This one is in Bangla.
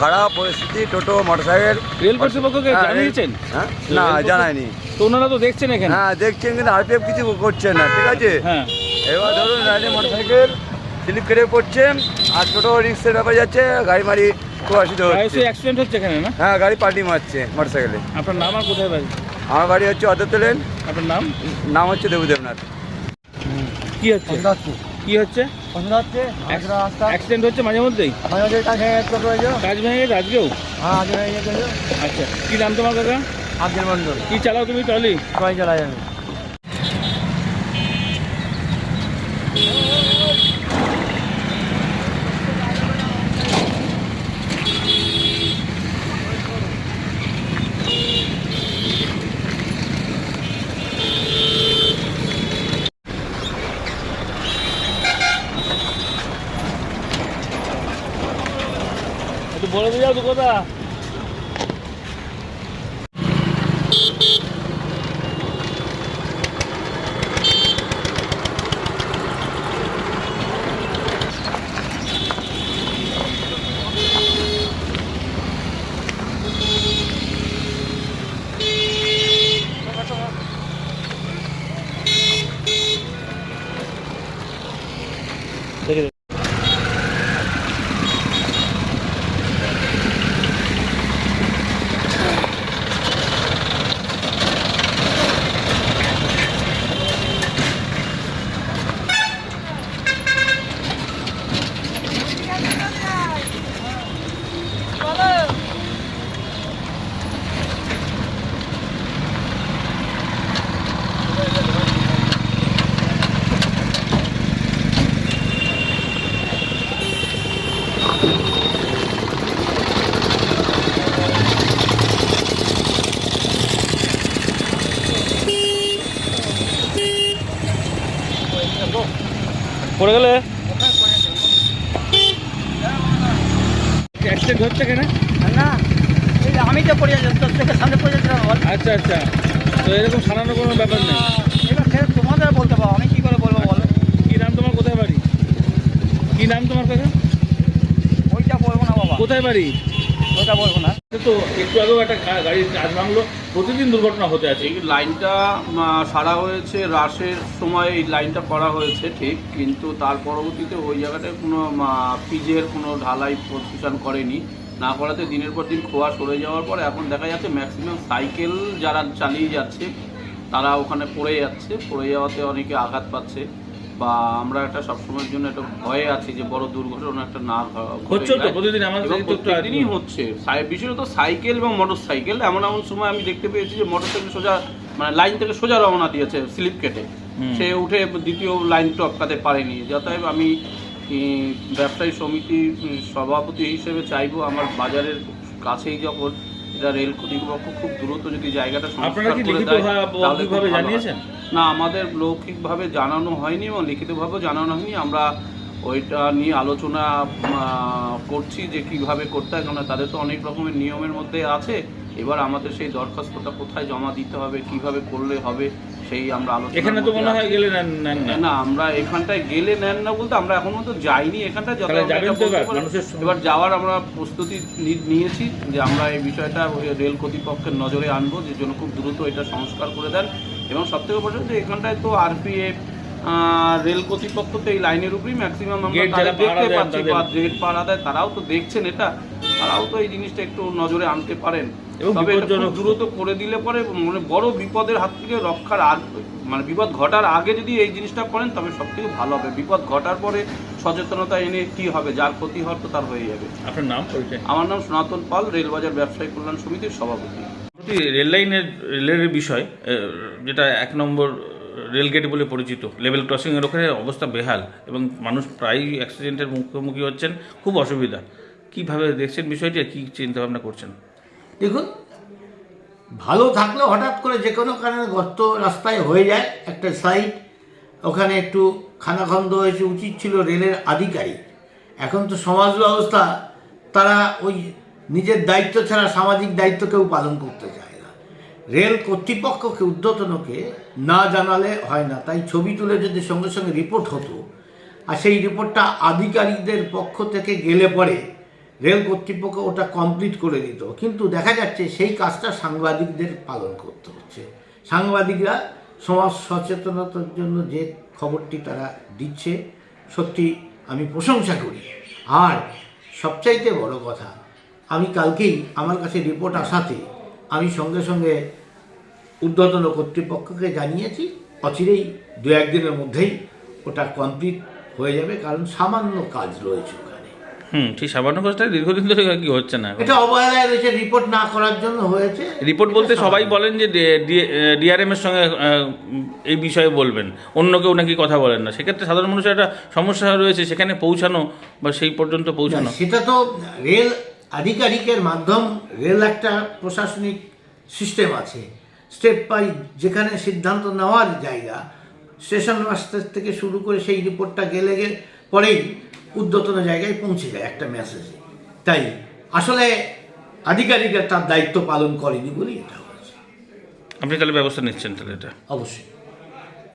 খারাপ পরিস্থিতি টোটো মোটরসাইকেল। রেল কর্তৃপক্ষকে হ্যাঁ, জানিয়েছেন হ্যাঁ? না জানায়নি। তো ওনারা তো দেখছেন এখানে। হ্যাঁ দেখছেন কিন্তু আরপিএফ কিছু করছে না ঠিক আছে? হ্যাঁ। এবার ধরুন রাইডে মোটরসাইকেল স্লিপ কেটে পড়ছে আর টোটো রিক্সের ব্যাপার যাচ্ছে গাড়ি মারি খুব অসুবিধা হচ্ছে। অ্যাক্সিডেন্ট হচ্ছে এখানে না? হ্যাঁ গাড়ি পাল্টি মারছে মোটরসাইকেলে। আপনার নাম আর কোথায় বাড়ি? আমার বাড়ি হচ্ছে অদতলেন আপনার নাম? নাম হচ্ছে দেবদেবনাথ কি হচ্ছে? কি হচ্ছে? অ্যাক্সিডেন্ট হচ্ছে মাঝে মধ্যেই? কাজ ভেঙে গেছে আজকেও? আচ্ছা কি নাম তোমার কাকা? আব্দুল মন্ডল। কি চালাও তুমি ট্রলি? সবাই চলা যাবে কথা পড়ে গেলে? অ্যাক্সিডেন্ট হচ্ছে কেন? না এই যে আমি তো পড়ে যাচ্ছি তোর সামনে পড়ে যাচ্ছিলাম আচ্ছা আচ্ছা। তো এরকম সারানোর কোনো ব্যাপার নেই। এবার সে তোমাদের বলতে পারো আমি কি করে বলব বলো? কি নাম তোমার? কোথায় বাড়ি? কি নাম তোমার? কাকা ওইটা বলব না বাবা। কোথায় বাড়ি? ওইটা বলব না। তো একটু আগেও একটা গাড়ির কাজ ভাঙলো। প্রতিদিন দুর্ঘটনা হতে আছে। লাইনটা সারা হয়েছে, রাশের সময় এই লাইনটা করা হয়েছে, ঠিক, কিন্তু তার পরবর্তীতে ওই জায়গাটায় কোনো পিজের কোনো ঢালাই পজিশন করেনি। না করাতে দিনের পর দিন খোয়া সরে যাওয়ার পর এখন দেখা যাচ্ছে ম্যাক্সিমাম সাইকেল যারা চালিয়ে যাচ্ছে, তারা ওখানে পড়ে যাচ্ছে। পড়ে যাওয়াতে অনেকে আঘাত পাচ্ছে। বা আমরা একটা সবসময়ের জন্য একটা ভয়ে আছি যে বড় দুর্ঘটনা একটা না ঘটে হচ্ছে তো প্রতিদিন আমাদের বিশেষত সাইকেল এবং মোটর সাইকেল এমন এমন সময় আমি দেখতে পেয়েছি যে মোটর সাইকেল সোজা মানে লাইন থেকে সোজা রওনা দিয়েছে স্লিপ কেটে সে উঠে দ্বিতীয় লাইন টপকাতে পারেনি। যতএব আমি ব্যবসায়ী সমিতির সভাপতি হিসেবে চাইব আমার বাজারের কাছেই যখন এটা রেল কর্তৃপক্ষ খুব দ্রুত যদি জায়গাটা আপনারা কি করে দেয়, ভাবে তাহলে খুব ভাবে ভালো। জানিয়েছেন? না আমাদের লৌকিকভাবে জানানো হয়নি এবং লিখিতভাবেও জানানো হয়নি। আমরা ওইটা নিয়ে আলোচনা করছি যে কীভাবে করতে হয় কেননা তাদের তো অনেক রকমের নিয়মের মধ্যে আছে। এবার আমাদের সেই দরখাস্তটা কোথায় জমা দিতে হবে কীভাবে করলে হবে সেই আমরা আলোচনা এখানে তো মনে হয় গেলে নেন নেন না। না আমরা এখানটায় গেলে নেন না বলতে আমরা এখন তো যাইনি বলতে এবার? যাওয়ার আমরা প্রস্তুতি নিয়েছি যে আমরা এই বিষয়টা ওই রেল কর্তৃপক্ষের নজরে আনব যে জন্য খুব দ্রুত এটা সংস্কার করে দেন। এবং সবথেকে বড় যে এখানটায় তো আরপিএফ রেল কর্তৃপক্ষ তো এই লাইনের উপরেই ম্যাক্সিমাম আমরা দেখতে পাচ্ছি বা গেট পাড়া দেয় তারাও তো দেখছেন এটা। তারাও তো এই জিনিসটা একটু নজরে আনতে পারেন। এবং তবে দ্রুত করে দিলে পরে মানে বড় বিপদের হাত থেকে রক্ষার আগ মানে বিপদ ঘটার আগে যদি এই জিনিসটা করেন তবে সব থেকে ভালো হবে। বিপদ ঘটার পরে সচেতনতা এনে কি হবে যার ক্ষতি হওয়ার তো তার হয়ে যাবে। আপনার নাম পরিচয়? আমার নাম সনাতন পাল রেলবাজার ব্যবসায়ী কল্যাণ সমিতির সভাপতি। রেল লাইনের রেলের বিষয় যেটা এক নম্বর রেল গেট বলে পরিচিত। লেভেল ক্রসিংয়ের ওখানে অবস্থা বেহাল এবং মানুষ প্রায়ই অ্যাক্সিডেন্টের মুখোমুখি হচ্ছেন। খুব অসুবিধা। কীভাবে দেখছেন বিষয়টি কী চিন্তা ভাবনা করছেন? দেখুন, ভালো থাকলে হঠাৎ করে যে কোনো কারণে গর্ত রাস্তায় হয়ে যায় একটা সাইড ওখানে একটু খানাখন্দ হয়েছে, উচিত ছিল রেলের আধিকারিক। এখন তো সমাজ ব্যবস্থা, তারা ওই নিজের দায়িত্ব ছাড়া সামাজিক দায়িত্ব কেউ পালন করতে চায় রেল কর্তৃপক্ষকে ঊর্ধ্বতনকে না জানালে হয় না। তাই ছবি তুলে যদি সঙ্গে সঙ্গে রিপোর্ট হতো, আর সেই রিপোর্টটা আধিকারিকদের পক্ষ থেকে গেলে পরে রেল কর্তৃপক্ষ ওটা কমপ্লিট করে দিত। কিন্তু দেখা যাচ্ছে সেই কাজটা সাংবাদিকদের পালন করতে হচ্ছে। সাংবাদিকরা সমাজ সচেতনতার জন্য যে খবরটি তারা দিচ্ছে, সত্যি আমি প্রশংসা করি। আর সবচাইতে বড় কথা, আমি কালকেই আমার কাছে রিপোর্ট আসাতে আমি সঙ্গে সঙ্গে ঊর্ধ্বতন কর্তৃপক্ষকে জানিয়েছি। অচিরেই দু একদিনের মধ্যেই ওটা কমপ্লিট হয়ে যাবে কারণ সামান্য কাজ রয়েছে ওখানে। হুম ঠিক সামান্য কাজটা দীর্ঘদিন ধরে কি হচ্ছে না। এটা অবহেলায় রয়েছে রিপোর্ট না করার জন্য হয়েছে। রিপোর্ট বলতে সবাই বলেন যে ডিআরএম এর সঙ্গে এই বিষয়ে বলবেন। অন্য কেউ নাকি কথা বলেন না। সেক্ষেত্রে সাধারণ মানুষের একটা সমস্যা রয়েছে সেখানে পৌঁছানো বা সেই পর্যন্ত পৌঁছানো। সেটা তো রেল আধিকারিকের মাধ্যম রেল একটা প্রশাসনিক সিস্টেম আছে। স্টেপ বাই যেখানে সিদ্ধান্ত নেওয়ার জায়গা স্টেশন মাস্টার থেকে শুরু করে সেই রিপোর্টটা গেলে গে পরেই উদ্যতন জায়গায় পৌঁছে যায় একটা মেসেজে তাই আসলে আধিকারিকরা তার দায়িত্ব পালন করেনি বলেই এটা হয়েছে। আপনি তাহলে ব্যবস্থা নিচ্ছেন তাহলে এটা? অবশ্যই।